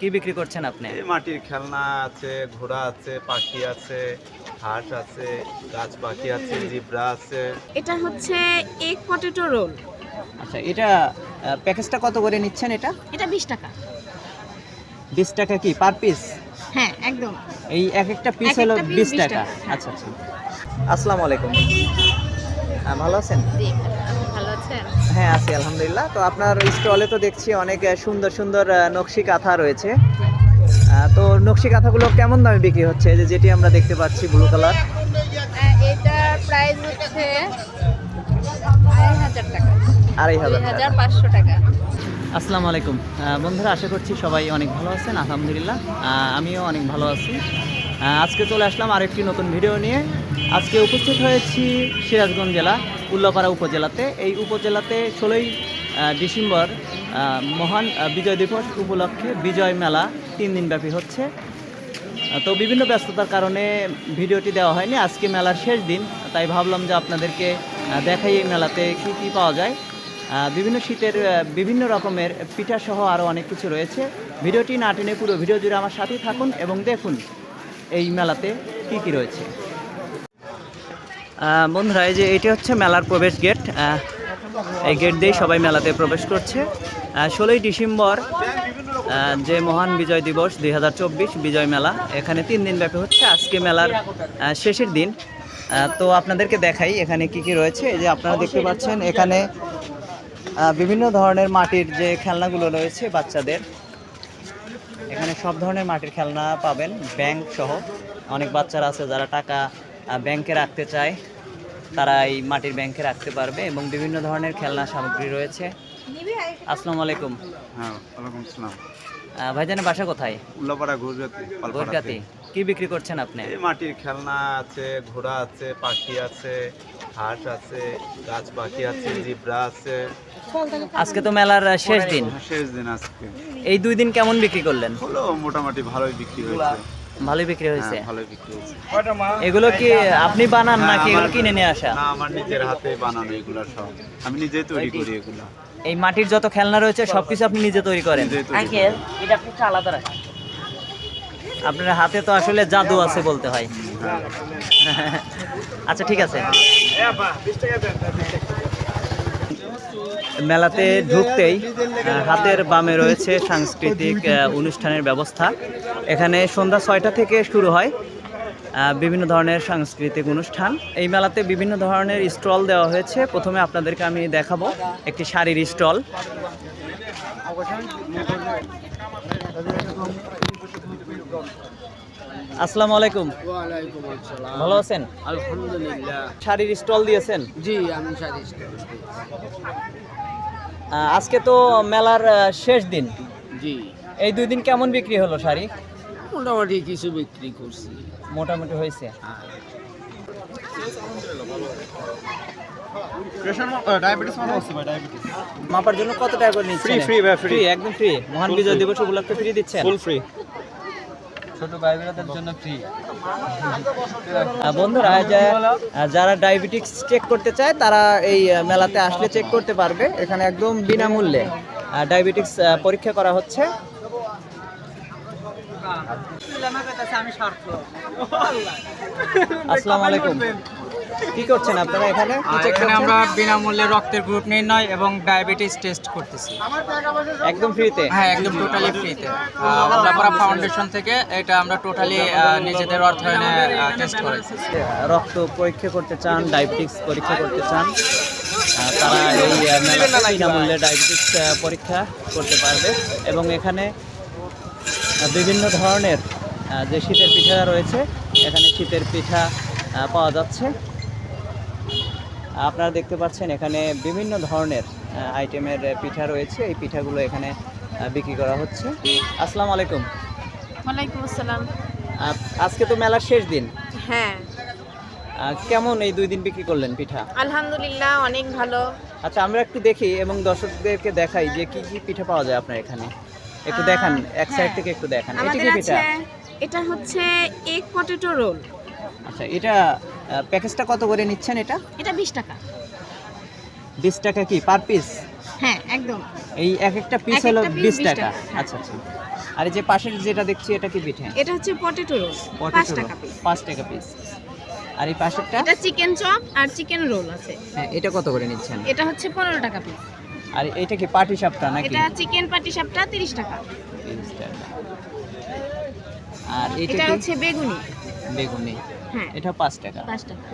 কি বিক্রি করছেন আপনি? এই মাটির খেলনা আছে ঘোড়া আছে পাখি আছে হাঁস আছে গাছ পাখি আছে জিব্রা আছে। এটা হচ্ছে এক পটেটো রোল আচ্ছা এটা প্যাকেজটা কত করে নিচ্ছেন এটা? এটা বিশ টাকা। বিশ টাকা কি পার পিস হ্যাঁ একদম। এই এক একটা পিস হলো বিশ 20 টাকা। হ্যাঁ। আচ্ছা আচ্ছা। আসসালামু আলাইকুম। হ্যাঁ, ভালো আছেন? ভালো। আছেন হ্যাঁ আছি আলহামদুলিল্লাহ। তো আপনার স্টলে তো দেখছি অনেক সুন্দর সুন্দর নকশি কাঁথা রয়েছে। তো নকশি কাঁথাগুলো কেমন দামে বিক্রি হচ্ছে? যে যেটি আমরা দেখতে পাচ্ছি ব্লু কালার এটার প্রাইস হচ্ছে আড়াই হাজার টাকা। আড়াই হাজার হাজার পাঁচশো টাকা। আসসালামু আলাইকুম। বন্ধুরা আশা করছি সবাই অনেক ভালো আছেন আলহামদুলিল্লাহ। আমিও অনেক ভালো আছি। আজকে চলে আসলাম আরেকটি নতুন ভিডিও নিয়ে। আজকে উপস্থিত হয়েছি সিরাজগঞ্জ জেলা, উল্লাপাড়া উপজেলাতে। এই উপজেলাতে ষোলোই ডিসেম্বর মহান বিজয় দিবস উপলক্ষে বিজয় মেলা তিন দিনব্যাপী হচ্ছে। তো বিভিন্ন ব্যস্ততার কারণে ভিডিওটি দেওয়া হয়নি। আজকে মেলার শেষ দিন, তাই ভাবলাম যে আপনাদেরকে দেখাই এই মেলাতে কী কী পাওয়া যায়। বিভিন্ন শীতের বিভিন্ন রকমের পিঠা সহ আরও অনেক কিছু রয়েছে। ভিডিওটি না টেনে পুরো ভিডিও জুড়ে আমার সাথেই থাকুন এবং দেখুন এই মেলাতে কী কী রয়েছে। বন্ধুরা, এই যে এটি হচ্ছে মেলার প্রবেশ গেট। এই গেট দিয়েই সবাই মেলাতে প্রবেশ করছে। ষোলোই ডিসেম্বর যে মহান বিজয় দিবস দুই হাজার চব্বিশ বিজয় মেলা, এখানে তিন দিন ব্যাপী হচ্ছে। আজকে মেলার শেষের দিন। তো আপনাদেরকে দেখাই এখানে কি কি রয়েছে। এই যে আপনারা দেখতে পাচ্ছেন, এখানে বিভিন্ন ধরনের মাটির যে খেলনাগুলো রয়েছে বাচ্চাদের, এখানে সব ধরনের মাটির খেলনা পাবেন, ব্যাংক সহ। অনেক বাচ্চারা আছে যারা টাকা ব্যাংকে রাখতে চায়। তারা এই মাটির ব্যাংকে রাখতে পারবে এবং বিভিন্ন ধরনের খেলনা সামগ্রী রয়েছে। আসসালামু আলাইকুম। হ্যাঁ ওয়ালাইকুম আসসালাম। ভাইজানের বাসা কোথায়? উল্লাপাড়া গুজরাতি গোরগাতি কি বিক্রি করছেন আপনি? এই মাটির খেলনা আছে ঘোড়া আছে পাখি আছে হাঁস আছে গাছ পাখি আছে জিব্রা আছে। আজকে তো মেলার শেষ দিন। শেষ দিন আজকে। এই দুই দিন কেমন বিক্রি করলেন? হলো মোটামুটি ভালোই বিক্রি হয়েছে। ভালোই বিক্রি হয়েছে? হ্যাঁ, ভালোই বিক্রি হয়েছে। এগুলো কি আপনি বানান হ্যাঁ, নাকি এগুলো কিনে নিয়ে আসা? না আমার নিজের হাতে বানানো এগুলো সব। আমি নিজেই তৈরি করি এগুলো। এই মাটির যত খেলনা রয়েছে সবকিছু আপনি নিজে তৈরি করেন? নিজেই এটা আপনি আলাদা রাখেন। আপনার হাতে তো আসলে জাদু আছে বলতে হয়। হ্যাঁ। আচ্ছা ঠিক আছে। মেলাতে ঢুকতেই হাতের বামে রয়েছে সাংস্কৃতিক অনুষ্ঠানের ব্যবস্থা। এখানে সন্ধ্যা ছয়টা থেকে শুরু হয় বিভিন্ন ধরনের সাংস্কৃতিক অনুষ্ঠান। এই মেলাতে বিভিন্ন ধরনের স্টল দেওয়া হয়েছে। প্রথমে আপনাদেরকে আমি দেখাবো একটি শাড়ির স্টল। আসসালামু আলাইকুম। ওয়ালাইকুম আসসালাম। ভালো আছেন? আলহামদুলিল্লাহ। শাড়ির স্টল দিয়েছেন? জি আমি সারিস আহ, আজকে তো মেলার শেষ দিন। জি। এই দুই দিন কেমন বিক্রি হলো শাড়ি? মোটামুটি কিছু বিক্রি করছি। মোটামুটি হয়েছে। হ্যাঁ। মাপার জন্য কত টাকা করে নিচ্ছেন? Free, free ভাই, ফ্রি একদম ফ্রি মহান বিজয় দিবস উপলক্ষে ফ্রি দিচ্ছেন? ফুল ফ্রি ছোট ভাই বোনদের জন্য ফ্রি বন্ধুরা যারা ডায়াবেটিক্স চেক করতে চায় তারা এই মেলাতে আসলে চেক করতে পারবে। এখানে একদম বিনামূল্যে ডায়াবেটিক্স পরীক্ষা করা হচ্ছে। আসসালামু আলাইকুম। কি করছেন আপনারা এখানে? এখানে আমরা বিনামূল্যে রক্তের গ্রুপ নির্ণয় এবং ডায়াবেটিস টেস্ট করতেছি। একদম ফ্রিতে? হ্যাঁ একদম টোটালি ফ্রিতে। উল্লাপাড়া ফাউন্ডেশন থেকে এটা আমরা টোটালি নিজেদের অর্থায়নে টেস্ট করেছি। রক্ত পরীক্ষা করতে চান ডায়াবেটিক্স পরীক্ষা করতে চান তারা এই বিনামূল্যে ডায়াবেটিক্স আহ, পরীক্ষা করতে পারবে। এবং এখানে বিভিন্ন ধরনের যে শীতের পিঠা রয়েছে এখানে শীতের পিঠা পাওয়া যাচ্ছে। আপনারা দেখতে পাচ্ছেন এখানে বিভিন্ন ধরনের আইটেমের পিঠা রয়েছে। এই পিঠাগুলো এখানে বিক্রি করা হচ্ছে। আসসালামু আলাইকুম। ওয়ালাইকুম আসসালাম। আজকে তো মেলার শেষ দিন। হ্যাঁ। কেমন এই দুই দিন বিক্রি করলেন পিঠা? আলহামদুলিল্লাহ অনেক ভালো। আচ্ছা আমরা একটু দেখি এবং দর্শকদেরকে দেখাই যে কি কি পিঠা পাওয়া যায় আপনার এখানে। একটু দেখান এক সাইড হ্যাঁ। থেকে একটু দেখান। এটা কি পিঠা? এটা হচ্ছে এগ পটেটো রোল আচ্ছা এটা প্যাকেজটা কত করে নিচ্ছেন এটা? এটা বিশ টাকা। বিশ টাকা কি পার পিস হ্যাঁ একদম। এই এক একটা পিস হলো বিশ টাকা। হ্যাঁ। আচ্ছা আচ্ছা। আর যে পাশের যেটা দেখছি এটা কি পিঠে? এটা হচ্ছে পটেটো রোল পাঁচ টাকা পিস পাঁচ টাকা পিস আর এই পাশেরটা? এটা চিকেন চপ আর চিকেন রোল আছে। হ্যাঁ এটা কত করে নিচ্ছেন? এটা হচ্ছে পনেরো টাকা পিস আর এটা কি পাটি সাপটা নাকি? এটা চিকেন পাটি সাপটা তিরিশ টাকা। 30 টাকা। আর এটা হচ্ছে বেগুনি। বেগুনি। এটা পাঁচ টাকা।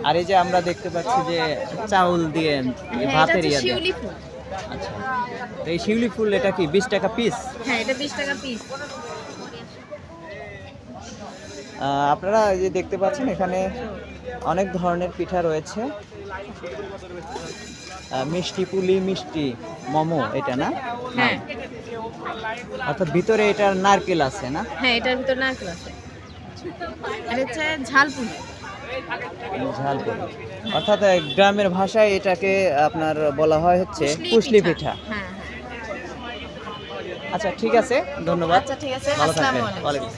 আর এই যে আমরা দেখতে পাচ্ছি যে চাউল দিয়ে হ্যাঁ ভাতের ইয়া আচ্ছা। তো এই শিউলি ফুল এটা কি বিশ টাকা পিস হ্যাঁ এটা বিশ টাকা পিস আপনারা যে দেখতে পাচ্ছেন এখানে অনেক ধরনের পিঠা রয়েছে। মিষ্টি পুলি মিষ্টি মোমো এটা না? হ্যাঁ। অর্থাৎ ভিতরে এটার নারকেল আছে না? হ্যাঁ এটার ভিতর নারকেল আছে। আর হচ্ছে ঝালপুরি। ঝালপুরি। অর্থাৎ গ্রামের ভাষায় এটাকে আপনার বলা হয় হচ্ছে পুষলি পিঠা। হ্যাঁ হ্যাঁ। আচ্ছা ঠিক আছে। ধন্যবাদ। আচ্ছা ঠিক আছে। আসসালামু আলাইকুম।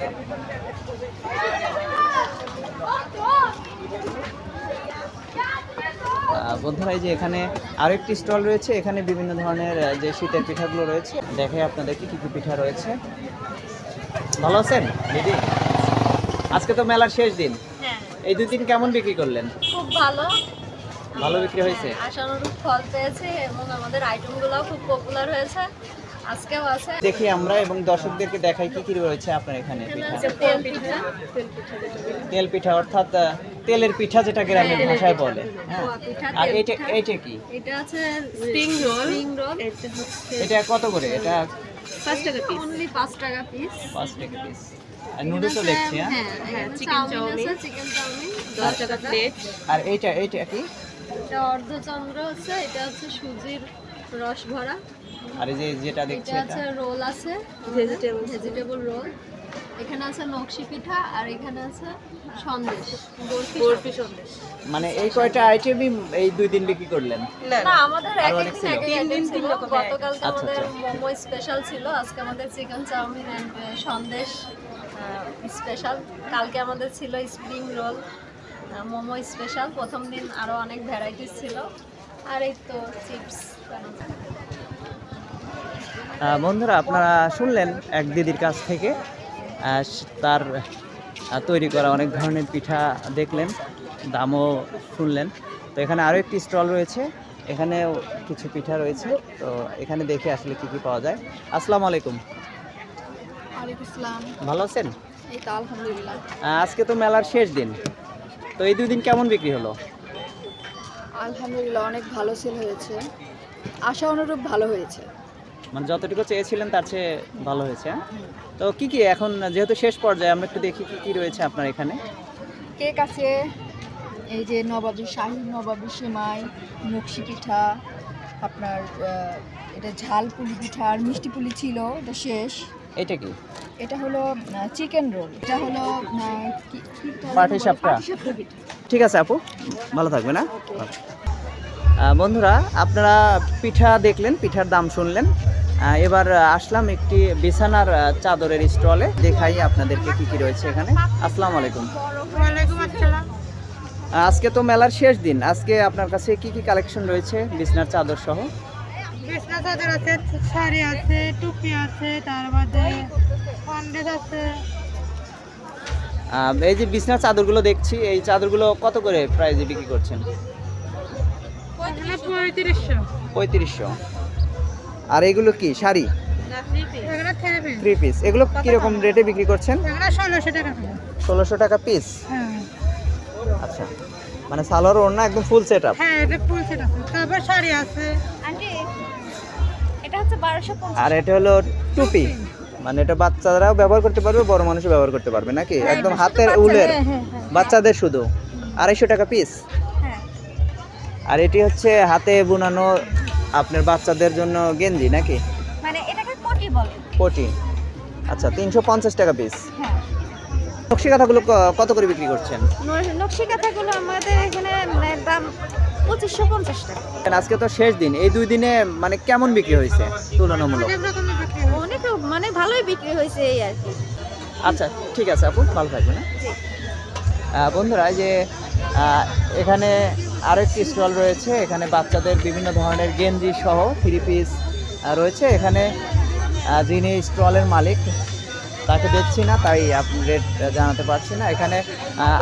বন্ধুরা এই যে এখানে আরেকটি স্টল রয়েছে। এখানে বিভিন্ন ধরনের যে শীতের পিঠাগুলো রয়েছে। দেখে আপনাদেরকে কি কি পিঠা রয়েছে। ভালো আছেন? দিদি আজকে তো মেলার শেষ দিন। হ্যাঁ। এই দুই দিন কেমন বিক্রি করলেন? খুব ভালো। ভালো বিক্রি হয়েছে? আশানুরূপ ফল পেয়েছে এবং আমাদের আইটেমগুলো খুব পপুলার হয়েছে। আজকেও আছে। দেখি আমরা এবং দর্শকদেরকে দেখাই কি কি রয়েছে আপনার এখানে। তেল পিঠা। তেল পিঠা অর্থাৎ তেলের পিঠা যেটা গ্রামের ভাষায় বলে। হ্যাঁ। আর এটা এইটা কি? এটা আছে স্প্রিং রোল স্প্রিং রোল এটা কত করে? এটা পাঁচ টাকা পিস অনলি পাঁচ টাকা পিস পাঁচ টাকা পিস নুডলসও দেখছি হ্যাঁ? চিকেন হ্যাঁ চাউমিন চাউমিন। আছে চিকেন চাউমিন দশ টাকা প্লেট আর এইটা এইটা কি? এটা অর্ধচন্দ্র আছে এটা হচ্ছে সুজির রস ভরা। আর এই যে যেটা দেখছি এটা এটা। আছে রোল আছে ভেজিটেবল ভেজিটেবল রোল এখানে আছে নকশি পিঠা আর এখানে আছে সন্দেশ বরফি সন্দেশ। মানে এই কয়টা আইটেমই এই দুই দিন বিক্রি করলেন? না আমাদের এক একদিন ছিল। এক এক item ছিল। গতকালকে আচ্ছা, আমাদের আচ্ছা। মোমো স্পেশাল ছিল। আজকে আমাদের chicken chow mein and sandesh special কালকে আমাদের ছিল স্প্রিং রোল মোমো স্পেশাল প্রথম দিন আরও অনেক ভ্যারাইটিস ছিল। আর এই তো চিপস বন্ধুরা আপনারা শুনলেন এক দিদির কাছ থেকে। তার তৈরি করা অনেক ধরনের পিঠা দেখলেন দামও শুনলেন। তো এখানে আরও একটি স্টল রয়েছে এখানেও কিছু পিঠা রয়েছে। তো এখানে দেখে আসলে কি কি পাওয়া যায়। আসসালামু আলাইকুম। ভালো আছেন? আজকে তো মেলার শেষ দিন। তো এই দুই দিন কেমন বিক্রি হলো? আলহামদুলিল্লাহ অনেক ভালো সেল হয়েছে। আশা অনুরূপ ভালো হয়েছে। মানে যতটুকু চেয়েছিলেন তার চেয়ে ভালো হয়েছে হ্যাঁ? তো কি কি এখন যেহেতু শেষ পর্যায়ে আমরা একটু দেখি কি কি রয়েছে আপনার এখানে। কেক আছে এই যে নবাবী শাহি নবাবী সেমাই নকশি পিঠা আপনার এটা ঝাল পুলি পিঠা আর মিষ্টি পুলি ছিল এটা শেষ। এটা কি? এটা হলো চিকেন রোল। এটা হলো পিঠা পাটি সাপটা। ঠিক আছে আপু ভালো থাকবে না বন্ধুরা আপনারা পিঠা দেখলেন পিঠার দাম শুনলেন। এবার আসলাম একটি বিছানার চাদরের স্টলে। দেখাই আপনাদেরকে কি কি রয়েছে এখানে। আসসালামু আলাইকুম। আজকে তো মেলার শেষ দিন। আজকে আপনার কাছে কি কি কালেকশন রয়েছে বিছানার চাদর সহ? চাদর আছে শাড়ি আছে টুপি আছে তার বাদে আছে। এই যে বিছানার চাদরগুলো দেখছি এই চাদরগুলো কত করে প্রাইজে বিক্রি করছেন? পঁয়ত্রিশশো। পঁয়ত্রিশশো। আর এগুলো কি? শাড়ি? এগুলো থ্রি পিস এগুলো কীরকম রেটে বিক্রি করছেন? ষোলোশো টাকা করে। ষোলোশো টাকা পিস হ্যাঁ। আচ্ছা। মানে সালোয়ার ওড়না একদম ফুল সেট আপ হ্যাঁ এটা ফুল সেট আছে তারপর শাড়ি আছে। আন্টি এটা হচ্ছে বারোশো আর এটা হলো টুপি মানে এটা বাচ্চারাও ব্যবহার করতে পারবে বড় মানুষও ব্যবহার করতে পারবে নাকি? একদম হাতের উলের। বাচ্চাদের শুধু। আড়াইশো টাকা পিস হ্যাঁ। আর এটি হচ্ছে হাতে বুনানো আপনার বাচ্চাদের জন্য গেঞ্জি নাকি? মানে এটাকে কোটি বলে। পটি। আচ্ছা তিনশো পঞ্চাশ টাকা পিস হ্যাঁ। নকশি কাঁথাগুলো কত করে বিক্রি করছেন? নকশি কাঁথাগুলো আমাদের এখানে মানে দাম পঁচিশশো পঞ্চাশ টাকা। আজকে তো শেষ দিন এই দুই দিনে মানে কেমন বিক্রি হয়েছে তুলনামূলক? অনেক মানে ভালোই বিক্রি হয়েছে এই আর কি। আচ্ছা ঠিক আছে আপু ভালো থাকবেন হ্যাঁ? বন্ধুরা এই যে এখানে আরও একটি স্টল রয়েছে, এখানে বাচ্চাদের বিভিন্ন ধরনের গেঞ্জি সহ থ্রি পিস রয়েছে। এখানে যিনি স্টলের মালিক, তাকে দেখছি না, তাই রেট জানাতে পারছি না। এখানে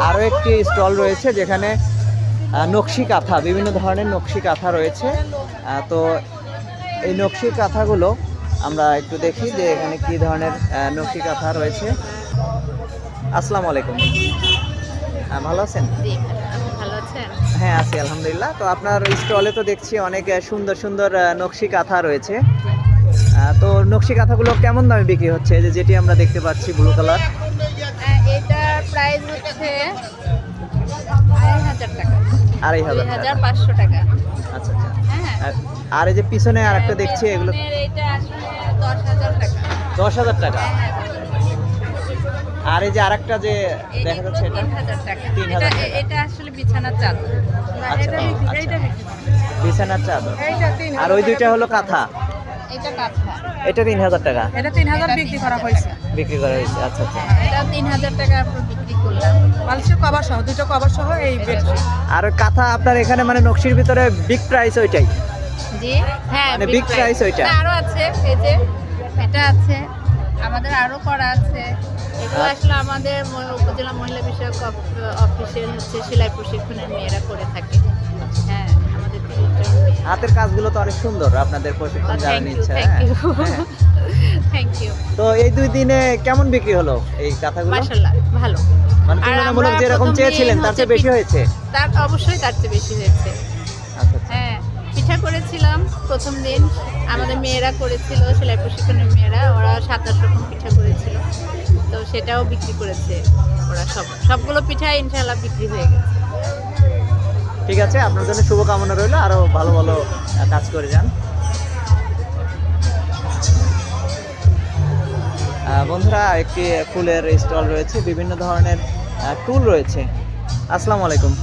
আরও একটি স্টল রয়েছে, যেখানে নকশি কাঁথা, বিভিন্ন ধরনের নকশি কাঁথা রয়েছে। তো এই নকশি কাঁথাগুলো আমরা একটু দেখি যে এখানে কি ধরনের নকশি কাঁথা রয়েছে। আসসালামু আলাইকুম। ভালো আছেন? হ্যাঁ আছি আলহামদুলিল্লাহ। তো আপনার স্টলে তো দেখছি অনেক সুন্দর সুন্দর নকশি কাঁথা রয়েছে। তো নকশি কাঁথাগুলো কেমন দামে বিক্রি হচ্ছে? যে যেটি আমরা দেখতে পাচ্ছি ব্লু কালার। এটার প্রাইস হচ্ছে আড়াই হাজার টাকা। আড়াই হাজার পাঁচশো টাকা। আচ্ছা আচ্ছা। হ্যাঁ। আর- এই যে পিছনে আর একটা দেখছি এগুলো এইটা আসলে দশ হাজার টাকা। হ্যাঁ, আর এই যে আরেকটা যে দেখা যাচ্ছে এটা তিন হাজার টাকা। বিছানার চাদর। আচ্ছা আচ্ছা। বিছানার চাদর। আর ওই দুইটা হলো কাঁথা। এটা কাঁথা। এটা তিন হাজার টাকা। এটা তিন হাজার বিক্রি করা হয়েছে। বিক্রি করা হয়েছে আচ্ছা আচ্ছা। এটা তিন হাজার টাকা বিক্রি করলাম। বালিশের কভার সহ দুটো কভার সহ এই বেডশিট। আর কাঁথা আপনার এখানে মানে নকশির ভিতরে বিগ প্রাইস ওইটাই। জি হ্যাঁ মানে। ওইটা? আরও আছে এই যে এটা আছে আমাদের আরও করা আছে। এগুলো। আসলে আমাদের উপজেলা মহিলা বিষয়ক অফিসের হচ্ছে সেলাই প্রশিক্ষণের মেয়েরা করে থাকে। হ্যাঁ আমাদের হাতের কাজগুলো তো অনেক সুন্দর আপনাদের প্রশিক্ষণ যারা নিচ্ছে থ্যাংক হ্যাঁ ইউ হ্যাঁ। তো এই দুই দিনে কেমন বিক্রি হলো এই কাঁথাগুলো মাশাআল্লাহ ভালো। মানে তুলনামূলক যেরকম চেয়েছিলেন তার চেয়ে বেশি হয়েছে? তার অবশ্যই তার চেয়ে বেশি হয়েছে। আচ্ছা আচ্ছা। হ্যাঁ পিঠা করেছিলাম প্রথম দিন। আমাদের মেয়েরা করেছিল সেলাই প্রশিক্ষণের মেয়েরা ওরা সাতাশ রকম সেটাও বিক্রি করেছে ওরা সব। সবগুলো পিঠা ইনশাল্লাহ বিক্রি হয়ে গেছে। ঠিক আছে, আপনার জন্য শুভকামনা রইল। আরও ভালো ভালো কাজ করে যান। বন্ধুরা, একটি ফুলের স্টল রয়েছে, বিভিন্ন ধরনের টুল রয়েছে। আসসালামু আলাইকুম।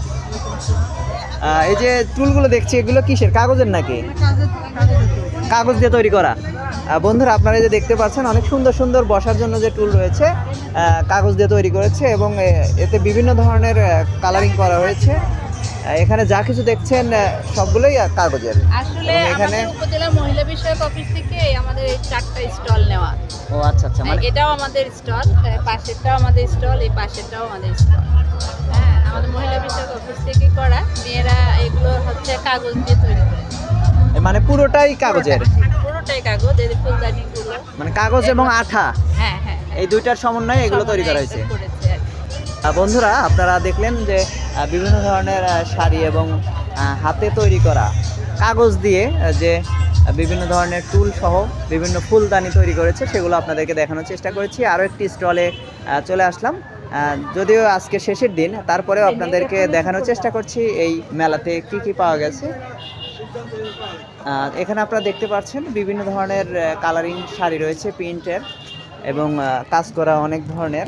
এই যে টুলগুলো দেখছি, এগুলো কিসের? কাগজের নাকি? কাগজ দিয়ে তৈরি করা। বন্ধুরা, আপনারা যে দেখতে পাচ্ছেন, অনেক সুন্দর সুন্দর বসার জন্য যে টুল রয়েছে কাগজ দিয়ে তৈরি করেছে এবং এতে বিভিন্ন ধরনের কালারিং করা হয়েছে। এখানে যা কিছু দেখছেন সবগুলোই কাগজের। আসলে এখানে উপজেলা মহিলা বিষয়ক অফিস থেকে আমাদের এই চারটা স্টল নেওয়া। ও আচ্ছা আচ্ছা মানে এটাও আমাদের স্টল পাশেরটাও আমাদের স্টল এই পাশেরটাও আমাদের স্টল হ্যাঁ আমাদের মহিলা বিষয়ক অফিস থেকে করা। মেয়েরা এগুলো হচ্ছে কাগজ দিয়ে তৈরি করে। মানে পুরোটাই কাগজের? পুরোটাই কাগজ এই যে ফুলদানিগুলো। মানে কাগজ এবং আঠা? হ্যাঁ হ্যাঁ এই দুইটার সমন্বয়ে এগুলো তৈরি করা হয়েছে। বন্ধুরা আপনারা দেখলেন যে বিভিন্ন ধরনের শাড়ি এবং হাতে তৈরি করা কাগজ দিয়ে যে বিভিন্ন ধরনের টুল সহ বিভিন্ন ফুলদানি তৈরি করেছে সেগুলো আপনাদেরকে দেখানোর চেষ্টা করেছি। আরও একটি স্টলে চলে আসলাম। যদিও আজকে শেষের দিন তারপরেও আপনাদেরকে দেখানোর চেষ্টা করছি এই মেলাতে কি কি পাওয়া গেছে। এখানে আপনারা দেখতে পাচ্ছেন বিভিন্ন ধরনের কালারিং শাড়ি রয়েছে প্রিন্টের এবং কাজ করা অনেক ধরনের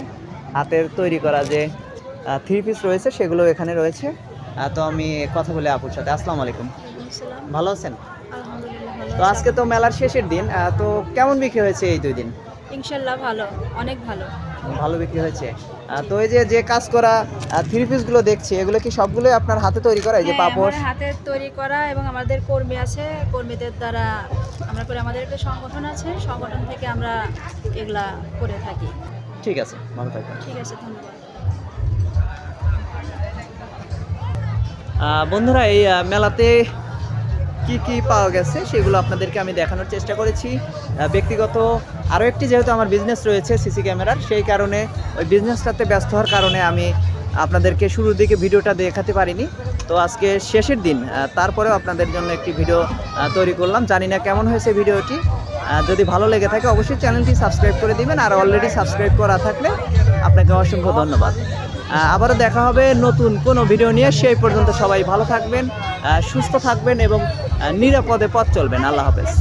হাতের তৈরি করা যে থ্রি পিস রয়েছে সেগুলো এখানে রয়েছে। তো আমি কথা বলে আপুর সাথে। আসসালামু আলাইকুম। ভালো আছেন? তো আজকে তো মেলার শেষের দিন তো কেমন বিক্রি হয়েছে এই দুই দিন? ইনশাল্লাহ ভালো অনেক ভালো। ভালো বিক্রি হয়েছে। তো এই যে যে কাজ করা থ্রি পিসগুলো দেখছি এগুলো কি সবগুলোই আপনার হাতে তৈরি করা? এই যে হ্যাঁ, পাপড় হাতে তৈরি করা এবং আমাদের কর্মী আছে। কর্মীদের দ্বারা আমরা করে আমাদের একটা সংগঠন আছে। সংগঠন থেকে আমরা এগুলা করে থাকি। ঠিক আছে ভালো থাকবেন। ঠিক আছে ধন্যবাদ। বন্ধুরা এই মেলাতে কি কি পাওয়া গেছে সেগুলো আপনাদেরকে আমি দেখানোর চেষ্টা করেছি। ব্যক্তিগত আরও একটি যেহেতু আমার বিজনেস রয়েছে সিসি ক্যামেরার, সেই কারণে ওই বিজনেসটাতে ব্যস্ত হওয়ার কারণে আমি আপনাদেরকে শুরুর দিকে ভিডিওটা দেখাতে পারিনি। তো আজকে শেষের দিন তারপরেও আপনাদের জন্য একটি ভিডিও তৈরি করলাম। জানি না কেমন হয়েছে ভিডিওটি। যদি ভালো লেগে থাকে অবশ্যই চ্যানেলটি সাবস্ক্রাইব করে দিবেন। আর অলরেডি সাবস্ক্রাইব করা থাকলে আপনাকে অসংখ্য ধন্যবাদ। আবারও দেখা হবে নতুন কোনো ভিডিও নিয়ে। সেই পর্যন্ত সবাই ভালো থাকবেন সুস্থ থাকবেন এবং নিরাপদে পথ চলবেন। আল্লাহ হাফেজ।